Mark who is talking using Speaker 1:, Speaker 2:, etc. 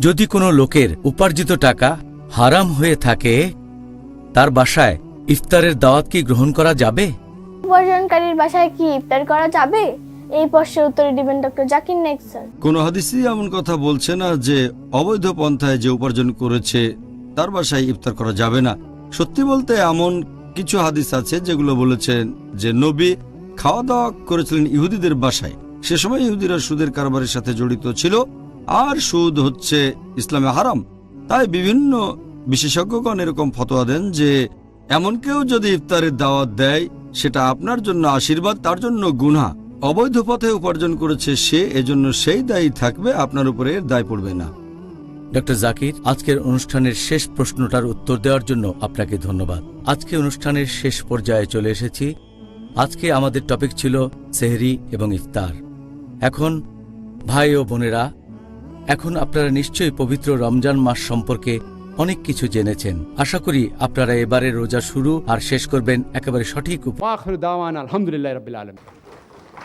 Speaker 1: যদি কোনো লোকের উপার্জিত টাকা হারাম হয়ে থাকে তার বাসায় ইফতারের দাওয়াত কি গ্রহণ করা যাবে?
Speaker 2: উপার্জনকারীর বাসায় কি ইফতার করা যাবে? এই প্রশ্নের উত্তরে দিবেন ডক্টর জাকির নাইক স্যার।
Speaker 3: কোনো হাদিসই এমন কথা বলছে না যে অবৈধ পন্থায় যে উপার্জন করেছে তার বাসায় ইফতার করা যাবে না। সত্যি বলতে এমন কিছু হাদিস আছে যেগুলো বলেছেন যে নবী খাওয়া দাওয়া করেছিলেন ইহুদিদের বাসায়। সে সময় ইহুদিরা সুদের কারবারের সাথে জড়িত ছিল। আর সুদ হচ্ছে ইসলামে হারাম। তাই বিভিন্ন বিশেষজ্ঞগণ এরকম ফতোয়া দেন যে, এমন কেউ যদি ইফতারের দাওয়াত দেয়, সেটা আপনার জন্য আশীর্বাদ, তার জন্য গুনাহ। অবৈধ পথে উপার্জন করেছে সে, এজন্য সেই দায়ী থাকবে, আপনার উপরে দায় পড়বে না।
Speaker 1: ডক্টর জাকির, আজকের অনুষ্ঠানের শেষ প্রশ্নটার উত্তর দেওয়ার জন্য আপনাকে ধন্যবাদ। আজকে অনুষ্ঠানের শেষ পর্যায়ে চলে এসেছি। আজকে আমাদের টপিক ছিল সেহরি এবং ইফতার। এখন ভাই ও বোনেরা এখন আপনারা নিশ্চয়ই পবিত্র রমজান মাস সম্পর্কে অনেক কিছু জেনেছেন আশা করি আপনারা এবারে রোজা শুরু আর শেষ করবেন একেবারে সঠিক উপায়ে।